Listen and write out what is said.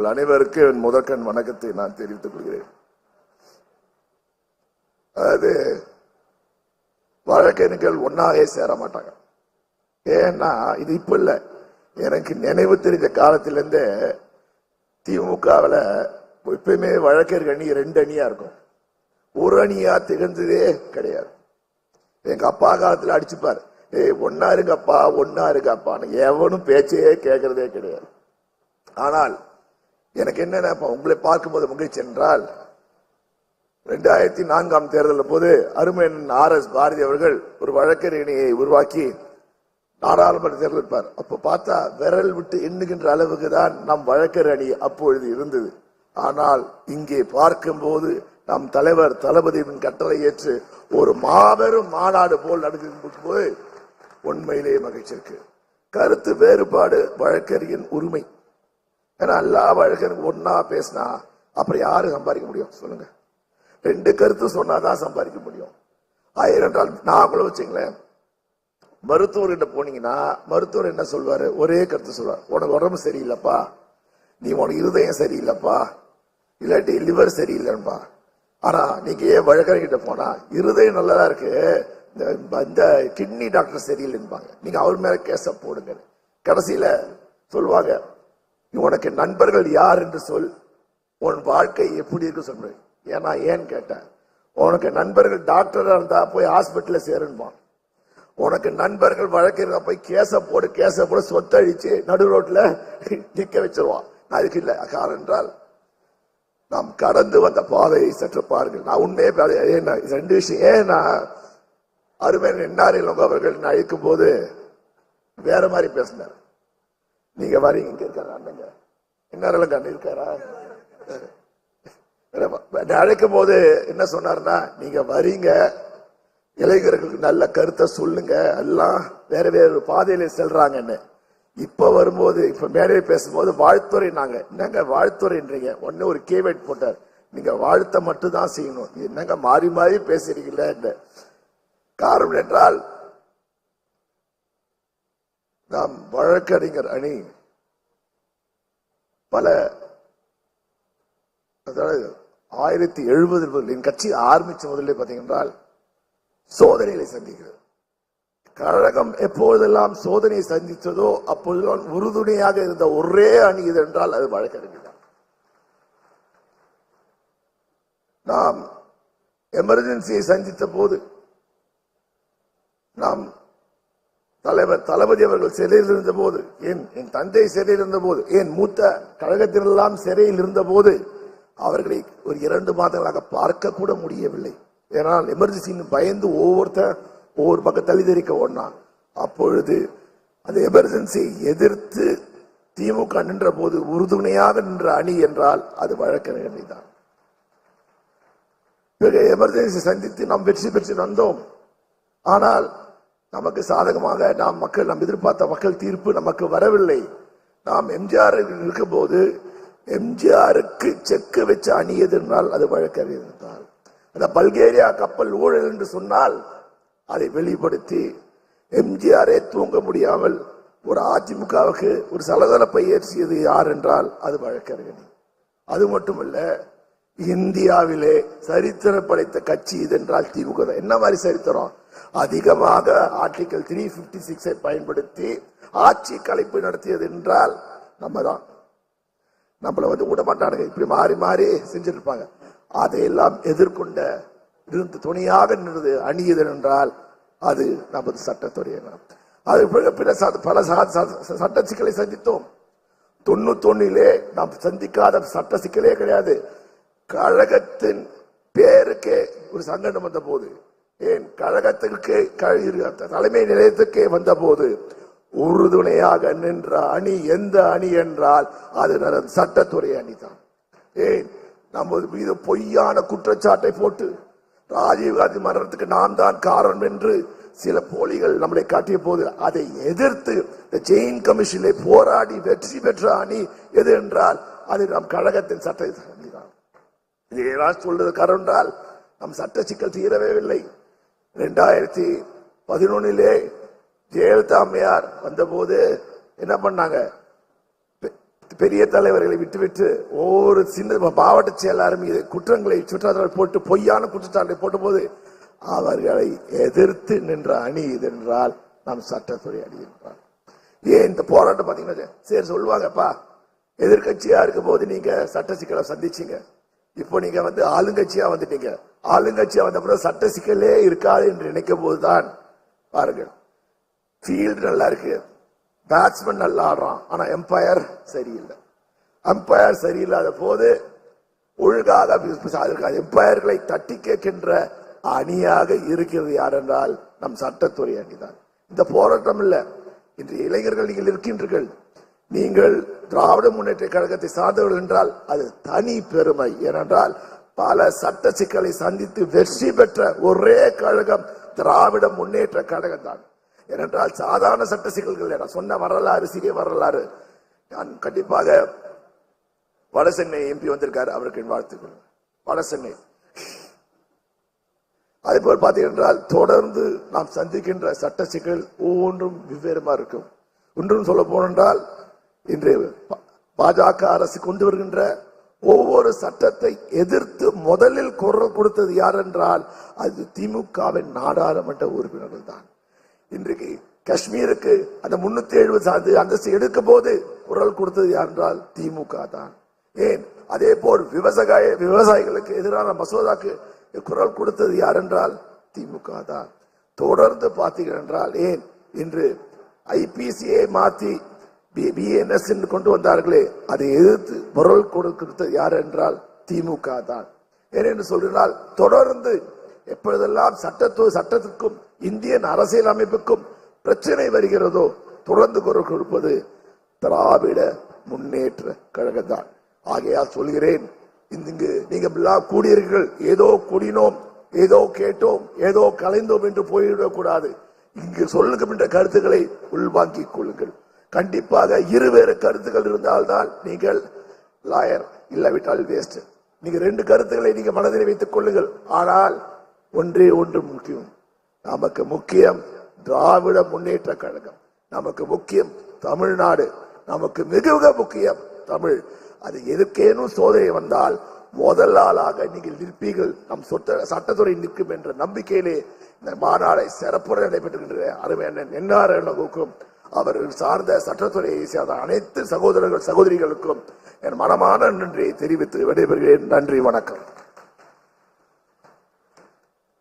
உங்கள் அனைவருக்கும் என் முதற்கண் வணக்கத்தை நான் தெரிவித்துக் கொள்கிறேன். அதாவது வழக்கறிஞர்கள் ஒன்னாவே சேர மாட்டாங்க. ஏன்னா இது இப்ப இல்லை. எனக்கு நினைவு தெரிஞ்ச காலத்திலேருந்தே திமுகவில் எப்பயுமே வழக்கறிஞர் அணி ரெண்டு அணியா இருக்கும். ஒரு அணியா திகழ்ந்ததே கிடையாது. எங்க அப்பா காலத்தில் அடிச்சுப்பார். ஏய் ஒன்னா இருங்கப்பா ஒன்னா இருங்கப்பான்னு. எவனும் பேச்சையே கேட்கறதே கிடையாது. ஆனால் எனக்கு என்ன உங்களை பார்க்கும்போது மகிழ்ச்சி என்றால் ரெண்டாயிரத்தி நான்காம் தேர்தலில் போது அருமையன் ஆர் எஸ் பாரதி அவர்கள் ஒரு வழக்கறிஞரை உருவாக்கி நாடாளுமன்ற தேர்தல் இருப்பார் அப்ப பார்த்தா விரல் விட்டு எண்ணுகின்ற அளவுக்கு தான் நம் வழக்கர் அணி அப்பொழுது இருந்தது. ஆனால் இங்கே பார்க்கும்போது நம் தலைவர் தளபதியின் கட்டளை ஏற்று ஒரு மாபெரும் மாநாடு போல் நடக்கும் போது உண்மையிலேயே மகிழ்ச்சி இருக்கு. கருத்து வேறுபாடு வழக்கறிஞன் உரிமை. ஏன்னா எல்லா வழக்கறிஞரும் ஒன்னா பேசினா அப்புறம் யாரு சம்பாதிக்க முடியும்? சொல்லுங்க. ரெண்டு கருத்து சொன்னாதான் சம்பாதிக்க முடியும். ஆயிரம் என்றால் நாங்களும் வச்சுங்களேன். மருத்துவர்கிட்ட போனீங்கன்னா மருத்துவர் என்ன சொல்வாரு? ஒரே கருத்து சொல்வார். உனக்கு உடம்பு சரியில்லைப்பா. நீ உனக்கு இருதயம் சரியில்லைப்பா. இல்லாட்டி லிவர் சரியில்லைன்பா. ஆனா நீங்க ஏன் வழக்கறிஞர்கிட்ட போனா இருதயம் நல்லதா இருக்கு. இந்த- இந்த கிட்னி டாக்டர் சரியில்லைன்பாங்க. நீங்க அவர் மேல கேச போடுங்க கடைசியில சொல்லுவாங்க உனக்கு நண்பர்கள் யார் என்று சொல். உன் வாழ்க்கை எப்படி இருக்கு சொல்றேன் ஏன்னா ஏன்னு கேட்டேன்? உனக்கு நண்பர்கள் டாக்டராக இருந்தா போய் ஹாஸ்பிட்டலில் சேருன்பான். உனக்கு நண்பர்கள் வழக்கிறதா போய் கேச போடு கேச போடு சொத்தழிச்சு நடு ரோட்ல நிக்க வச்சிருவான். அதுக்கு இல்லை. காரணம் என்றால் நாம் கடந்து வந்த பாதையை சற்று பாருங்கள். நான் உண்மையே ஏன்னா ரெண்டு விஷயம். ஏன்னா அருமையன் என்னாரில் அவர்கள் அழைக்கும் போது வேற மாதிரி பேசினார். நீங்க வரீங்க இங்க இருக்காரா? அண்ணங்க என்னாரில் கண்டிருக்காரா அழைக்கும் போது என்ன சொன்னாருன்னா நீங்க வரீங்க இளைஞர்களுக்கு நல்ல கருத்தை சொல்லுங்க. எல்லாம் வேற வேற பாதையில செல்றாங்கன்னு. இப்ப வரும்போது இப்ப மேடையில் பேசும்போது வாழ்த்துறை நாங்க. என்னங்க வாழ்த்துறைன்றீங்க? ஒன்னு ஒரு கேவேட் போட்டார். நீங்க வாழ்த்த மட்டும் தான் செய்யணும். என்னங்க மாறி மாறி பேசுறீங்களே காரணம் என்றால் நாம் வழக்கறிஞர் அணி. பல அதாவது ஆயிரத்தி முதல் என் கட்சி ஆரம்பிச்ச முதலே பார்த்தீங்கன்றால் சோதனைகளை சந்திக்கிறது. கழகம் எப்போதெல்லாம் சோதனையை சந்தித்ததோ அப்பொழுதெல்லாம் உறுதுணையாக இருந்த ஒரே அணி இது என்றால் அது வழக்கறிஞர் நாம் எமர்ஜென்சியை சந்தித்த போது நாம் தலைவர் தளபதி அவர்கள் சிறையில் இருந்த போது என் என் தந்தை சிறையில் இருந்த போது என் மூத்த கழகத்திலெல்லாம் சிறையில் இருந்த போது அவர்களை ஒரு இரண்டு மாதங்களாக பார்க்க கூட முடியவில்லை. ஏனால் எமர்ஜென்சின்னு பயந்து ஒவ்வொருத்தர் ஒவ்வொரு பக்கம் தள்ளி தெரிக்க ஓடினான் அப்பொழுது அந்த எமர்ஜென்சியை எதிர்த்து திமுக நின்ற போது உறுதுணையாக நின்ற அணி என்றால் அது வழக்கறிஞர் அணி தான். பிறகு எமர்ஜென்சி சந்தித்து நாம் வெற்றி பெற்று வந்தோம். ஆனால் நமக்கு சாதகமாக நாம் மக்கள் நாம் எதிர்பார்த்த மக்கள் தீர்ப்பு நமக்கு வரவில்லை. நாம் எம்ஜிஆர் இருக்கும்போது எம்ஜிஆருக்கு செக்கு வச்சு அணியது என்றால் அது வழக்கறிஞர் தான் அந்த பல்கேரியா கப்பல் ஊழல் என்று சொன்னால் அதை வெளிப்படுத்தி எம்ஜிஆரே தூங்க முடியாமல் ஒரு அதிமுகவுக்கு ஒரு சலதளப்பை ஏற்றியது யார் என்றால் அது வழக்கறிஞர். அது மட்டுமல்ல இந்தியாவிலே சரித்திரம் படைத்த கட்சி இது என்றால் திமுக என்ன மாதிரி சரித்திரம்? அதிகமாக ஆர்டிகல் த்ரீ பிப்டி சிக்ஸை பயன்படுத்தி ஆட்சி கலைப்பு நடத்தியது என்றால் நம்ம தான் நம்மளை வந்து விடமாட்டானுங்க. இப்படி மாறி மாறி செஞ்சுட்டு இருப்பாங்க அதையெல்லாம் எதிர்கொண்ட இருந்து துணையாக நின்றது அணியது என்றால் அது நமது சட்டத்துறை அது பிற- பல ச- சட்ட சிக்கலை சந்தித்தோம். தொண்ணூத்தொன்னிலே நாம் சந்திக்காத சட்ட சிக்கலே கிடையாது. கழகத்தின் பேருக்கே ஒரு சங்கடம் வந்த போது ஏன் கழகத்திற்கு தலைமை நிலையத்துக்கே வந்தபோது உறுதுணையாக நின்ற அணி எந்த அணி என்றால் அது சட்டத்துறை அணி தான் ஏன்? நமது மீது பொய்யான குற்றச்சாட்டை போட்டு ராஜீவ்காந்தி மரணத்துக்கு நான் தான் காரணம் என்று சில போலிகள் நம்மளை காட்டிய போது அதை எதிர்த்து இந்த ஜெயின் கமிஷனிலே போராடி வெற்றி பெற்ற அணி எது என்றால் அது நம் கழகத்தின் சட்ட அணிதான். இதை ஏதாவது சொல்றது காரணம் என்றால் நம் சட்ட சிக்கல் தீரவே இல்லை. ரெண்டாயிரத்தி பதினொன்னிலே ஜெயலலிதா அம்மையார் வந்தபோது என்ன பண்ணாங்க? பெரிய தலைவர்களை விட்டுவிட்டு ஒவ்வொரு சின்ன மாவட்ட செயலாளரும் இது குற்றங்களை சுற்றாத்தல் போட்டு பொய்யான குற்றச்சாட்டை போட்டபோது அவர்களை எதிர்த்து நின்ற அணி இது என்றால் நாம் சட்டத்துறை அணி என்றால் ஏன் இந்த போராட்டம் பார்த்தீங்கன்னா சரி சொல்லுவாங்கப்பா எதிர்கட்சியா இருக்கும் போது நீங்க சட்ட சிக்கலை சந்திச்சீங்க. இப்போ நீங்க வந்து ஆளுங்கட்சியா வந்துட்டீங்க. ஆளுங்கட்சியா வந்த பிறகு சட்ட சிக்கலே இருக்காது என்று நினைக்கும் போதுதான் பாருங்கள் ஃபீல்டு நல்லா இருக்கு. பேட்ஸ்மேன் நல்லா ஆடுறான். ஆனா எம்பையர் சரியில்லை. எம்பையர் சரியில்லாத போது ஒழுங்காக எம்பையர்களை தட்டி கேட்கின்ற அணியாக இருக்கிறது யார் என்றால் நம் சட்டத்துறை அணிதான். இந்த போராட்டம் இல்லை. இன்று இளைஞர்கள் நீங்கள் இருக்கின்றீர்கள் நீங்கள் திராவிட முன்னேற்ற கழகத்தை சார்ந்தவர்கள் என்றால் அது தனி பெருமை. ஏனென்றால் பல சட்ட சிக்கலை சந்தித்து வெற்றி பெற்ற ஒரே கழகம் திராவிட முன்னேற்ற கழகம் தான். ஏனென்றால் சாதாரண சட்ட சிக்கல்கள் நான் சொன்ன வரலாறு சிறிய வரலாறு. நான் கண்டிப்பாக வடசென்னை எம்பி வந்திருக்காரு. அவருக்கு என் வாழ்த்துக்கள். வடசென்னை. அதே போல் பார்த்தீங்கன்றால் தொடர்ந்து நாம் சந்திக்கின்ற சட்ட சிக்கல் ஒவ்வொன்றும் வெவ்வேறுமா இருக்கும். ஒன்றும் சொல்ல போனென்றால் இன்று பா- பாஜக அரசு கொண்டு வருகின்ற ஒவ்வொரு சட்டத்தை எதிர்த்து முதலில் குரல் கொடுத்தது யார் என்றால் அது திமுகவின் நாடாளுமன்ற உறுப்பினர்கள் தான் இன்றைக்கு காஷ்மீருக்கு அந்த முன்னூத்தி எழுபது சார்ந்து அந்தஸ்து எடுக்கும் போது குரல் கொடுத்தது யார் என்றால் திமுக தான் ஏன்? அதே போல் விவசாய விவசாயிகளுக்கு எதிரான மசோதாக்கு குரல் கொடுத்தது யார் என்றால் திமுக தான் தொடர்ந்து பார்த்தீர்கள் என்றால் ஏன்? இன்று ஐபிசியை மாற்றி பிஎன்எஸ் என்று கொண்டு வந்தார்களே? அதை எதிர்த்து குரல் கொடுக்கிறது யார் என்றால் திமுக தான். ஏனென்று சொல்கிறால் தொடர்ந்து எப்பொழுதெல்லாம் சட்டத்து சட்டத்துக்கும் இந்தியன் அரசியல் அமைப்புக்கும் பிரச்சனை வருகிறதோ தொடர்ந்து குரல் கொடுப்பது திராவிட முன்னேற்ற கழகம் தான். ஆகையால் சொல்கிறேன் இங்கு நீங்கள் எல்லாம் கூடியீர்கள் ஏதோ கூடினோம் ஏதோ கேட்டோம் ஏதோ கலைந்தோம் என்று போய்விடக்கூடாது இங்கு சொல்லுகின்ற கருத்துக்களை உள்வாங்கிக் கொள்ளுங்கள். கண்டிப்பாக இருவேறு கருத்துக்கள் இருந்தால்தான் நீங்கள் லாயர் இல்லாவிட்டால் வேஸ்ட் நீங்க ரெண்டு கருத்துக்களை நீங்க மனதில் வைத்துக் கொள்ளுங்கள். ஆனால் ஒன்றே ஒன்று முக்கியம். நமக்கு முக்கியம் திராவிட முன்னேற்ற கழகம். நமக்கு முக்கியம் தமிழ்நாடு. நமக்கு மிக மிக முக்கியம் தமிழ். அது எதுக்கேனும் சோதனை வந்தால் முதல் ஆளாக நீங்கள் நிற்பீர்கள். நம் சொத்த சட்டத்துறை நிற்கும் என்ற நம்பிக்கையிலே இந்த மாநாடை சிறப்புற நடைபெற்றுகின்ற அருமையான என்ஆர்க்கும் அவர்கள் சார்ந்த சட்டத்துறையை சேர்ந்த அனைத்து சகோதரர்கள் சகோதரிகளுக்கும் என் மனமான நன்றியை தெரிவித்து விடைபெறுகிறேன். நன்றி வணக்கம்.